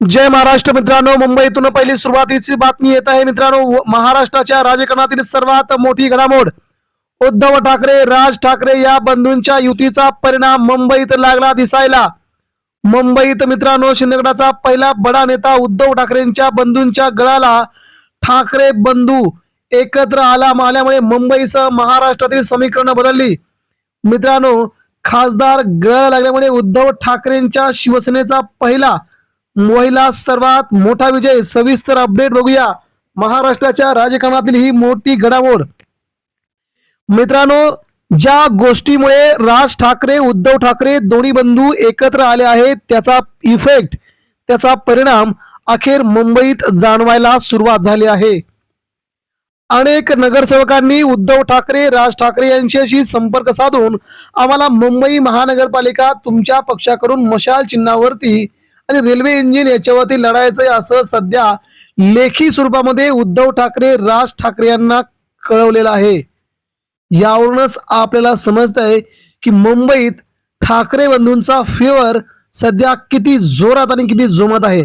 जय महाराष्ट्र मित्रांनो मुंबईतून पहिली सुरुवातीची बातमी येत आहे. मित्रांनो महाराष्ट्राच्या राजकारणातील सर्वात मोठी घडामोड उद्धव ठाकरे राज ठाकरे या बंधूंच्या युतीचा परिणाम मुंबईत लागला दिसायला. मुंबईत मित्रांनो शिंदेगडाचा पहिला बडा नेता उद्धव ठाकरेंच्या बंधूंच्या गळाला ठाकरे बंधू एकत्र आला आल्यामुळे मुंबईसह महाराष्ट्रातील समीकरण बदलली. मित्रांनो खासदार गळ लागल्यामुळे उद्धव ठाकरेंच्या शिवसेनेचा पहिला मुंबईला सर्वात मोठा विजय सविस्तर अपडेट बघूया. महाराष्ट्राच्या राजकारणातील ही मोठी घडामोड. मित्रांनो ज्या गोष्टीमुळे राज ठाकरे उद्धव ठाकरे दोन्ही बंधू एकत्र आले आहेत त्याचा इफेक्ट त्याचा परिणाम अखेर मुंबईत जाणवायला सुरुवात झाली आहे. अनेक नगरसेवकांनी उद्धव ठाकरे राज ठाकरे यांच्याशी संपर्क साधून आम्हाला मुंबई महानगरपालिका तुमच्या पक्षाकडून मशाल चिन्हावरती आणि रेल्वे इंजिन याच्यावरती लढायचं असं सध्या लेखी स्वरूपामध्ये उद्धव ठाकरे राज ठाकरे यांना कळवलेलं आहे. यावरूनच आपल्याला समजत आहे की मुंबईत ठाकरे बंधूंचा फेवर सध्या किती जोरात आणि किती जोमात आहे.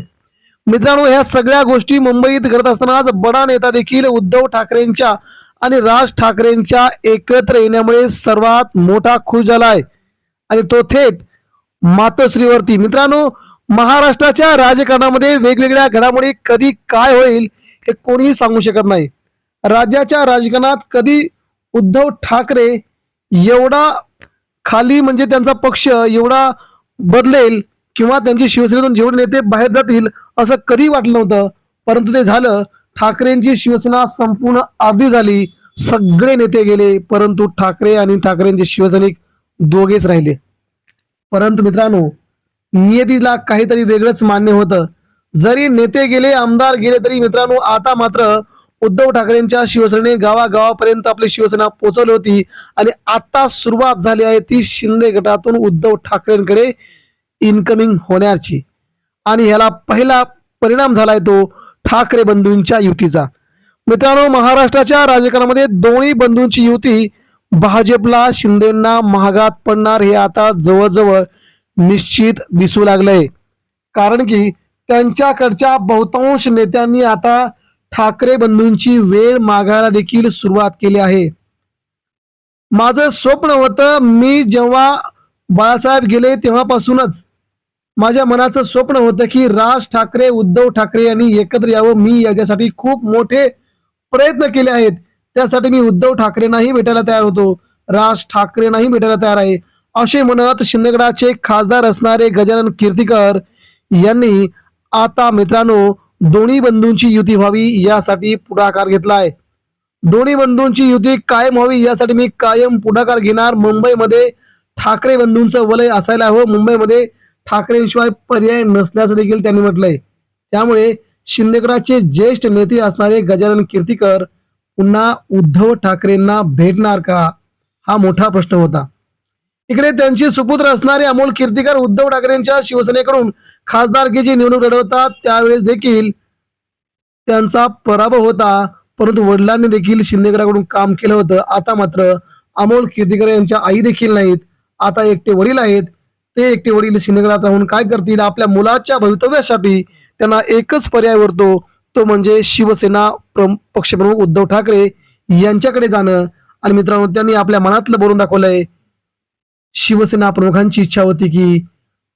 मित्रांनो ह्या सगळ्या गोष्टी मुंबईत घडत असताना आज बडा नेता देखील उद्धव ठाकरेंच्या आणि राज ठाकरेंच्या एकत्र येण्यामुळे सर्वात मोठा खुश झाला आहे आणि तो थेट मातोश्रीवरती. मित्रांनो महाराष्ट्राच्या राजकारणामध्ये वेगवेगळ्या घडामोडी कधी काय होईल हे कोणीही सांगू शकत नाही. राज्याच्या राजकारणात कधी उद्धव ठाकरे एवढा खाली म्हणजे त्यांचा पक्ष एवढा बदलेल किंवा त्यांची शिवसेनेतून जेवढे नेते बाहेर जातील असं कधी वाटलं नव्हतं. परंतु ते झालं. ठाकरेंची शिवसेना संपूर्ण अर्धी झाली. सगळे नेते गेले. परंतु ठाकरे आणि ठाकरेंचे शिवसैनिक दोघेच राहिले. परंतु मित्रांनो नियतीला काहीतरी वेगळंच मान्य होतं. जरी नेते गेले आमदार गेले तरी मित्रांनो आता मात्र उद्धव ठाकरेंच्या शिवसेने गावागावापर्यंत आपली शिवसेना पोहोचवली होती आणि आता सुरुवात झाली आहे ती शिंदे गटातून उद्धव ठाकरेंकडे इनकमिंग होण्याची. आणि ह्याला पहिला परिणाम झालाय तो ठाकरे बंधूंच्या युतीचा. मित्रांनो महाराष्ट्राच्या राजकारणामध्ये दोन्ही बंधूंची युती भाजपला शिंदेना महागात पडणार हे आता जवळजवळ निश्चित दिसू लागलंय. कारण की त्यांच्याकडच्या बहुतांश नेत्यांनी आता ठाकरे बंधूंची वेळ मागायला देखील सुरुवात केली आहे. माझं स्वप्न होतं मी जेव्हा बाळासाहेब गेले तेव्हापासूनच माझ्या मनाचं स्वप्न होतं की राज ठाकरे उद्धव ठाकरे यांनी एकत्र यावं. मी याच्यासाठी खूप मोठे प्रयत्न केले आहेत. त्यासाठी मी उद्धव ठाकरेंनाही भेटायला तयार होतो. राज ठाकरेंनाही भेटायला तयार आहे. असे म्हणत शिंदेगडाचे खासदार असणारे गजानन कीर्तीकर यांनी आता मित्रांनो दोन्ही बंधूंची युती व्हावी यासाठी पुढाकार घेतलाय. दोन्ही बंधूंची युती कायम व्हावी यासाठी मी कायम पुढाकार घेणार. मुंबईमध्ये ठाकरे बंधूंचं वलय असायला हवं. मुंबईमध्ये ठाकरेंशिवाय पर्याय नसल्याचं देखील त्यांनी म्हटलंय. त्यामुळे शिंदेगडाचे ज्येष्ठ नेते असणारे गजानन कीर्तीकर पुन्हा उद्धव ठाकरेंना भेटणार का? हा मोठा प्रश्न होता. इकडे त्यांचे सुपुत्र असणारे अमोल कीर्तीकर उद्धव ठाकरेंच्या शिवसेनेकडून खासदारकीची निवडणूक लढवतात. त्यावेळेस देखील त्यांचा पराभव होता. परंतु वडिलांनी देखील शिंदेगडाकडून काम केलं होतं. आता मात्र अमोल कीर्तीकर यांच्या आई देखील नाहीत. आता एकटे वडील आहेत. ते एकटे वडील शिंदेगडात राहून काय करतील? आपल्या मुलाच्या भवितव्यासाठी त्यांना एकच पर्याय उरतो. तो म्हणजे शिवसेना पक्षप्रमुख उद्धव ठाकरे यांच्याकडे जाणं. आणि मित्रांनो त्यांनी आपल्या मनातलं बोलून दाखवलंय शिवसेना प्रमुखांची इच्छा होती की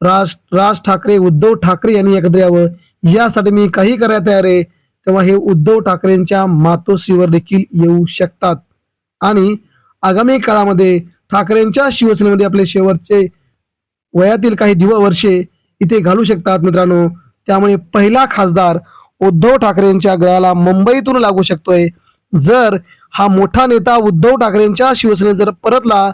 राज राज ठाकरे उद्धव ठाकरे यांनी एकत्र यावं. यासाठी मी काही करायला तयार आहे. तेव्हा हे उद्धव ठाकरेंच्या मातोश्रीवर देखील येऊ शकतात. आणि आगामी काळामध्ये ठाकरेंच्या शिवसेनेमध्ये आपले शेवटचे वयातील काही दिव वर्षे इथे घालू शकतात मित्रांनो. त्यामुळे पहिला खासदार उद्धव ठाकरेंच्या गळ्याला मुंबईतून लागू शकतोय. जर हा मोठा नेता उद्धव ठाकरेंच्या शिवसेनेत जर परतला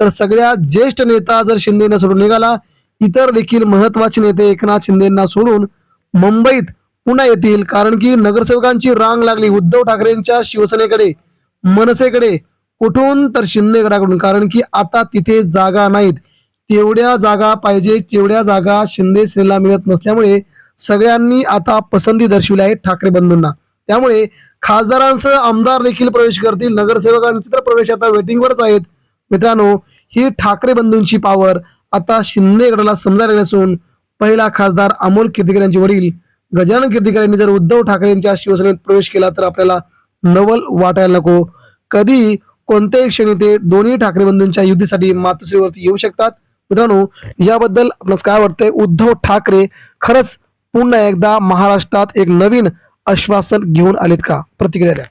तर सगळ्या ज्येष्ठ नेता जर शिंदेना सोडून निघाला इतर देखील महत्त्वाचे नेते एकनाथ शिंदेना सोडून मुंबईत पुन्हा येतील. कारण की नगरसेवकांची रांग लागली. उद्धव ठाकरेंच्या शिवसेनेकडे मनसेकडे कुठून तर शिंदेगडाकडून. कारण की आता तिथे जागा नाहीत. तेवढ्या जागा पाहिजे तेवढ्या जागा शिंदे सेनेला मिळत नसल्यामुळे सगळ्यांनी आता पसंती दर्शविली आहे ठाकरे बंधूंना. त्यामुळे खासदारांसह आमदार देखील प्रवेश करतील. नगरसेवकांचे तर प्रवेश आता वेटिंगवरच आहेत. मित्रांनो ही ठाकरे बंधूंची पावर आता शिंदे गटाला समजायला असून पहिला खासदार अमोल कीर्तिकर यांचे वडील. गजानन कीर्तिकर यांनी जर उद्धव ठाकरे यांच्या शिवसेनेत प्रवेश केला तर आपल्याला नवल वाटायला नको. कधी कोणत्याही क्षणी ते दोन्ही ठाकरे बंधूंच्या युद्धीसाठी मातृश्रीवरती येऊ शकतात. मित्रांनो याबद्दल आपणास काय वाटतंय? उद्धव ठाकरे खरंच पुन्हा एकदा महाराष्ट्रात एक नवीन आश्वासन घेऊन आलेत का? प्रतिक्रिया द्या.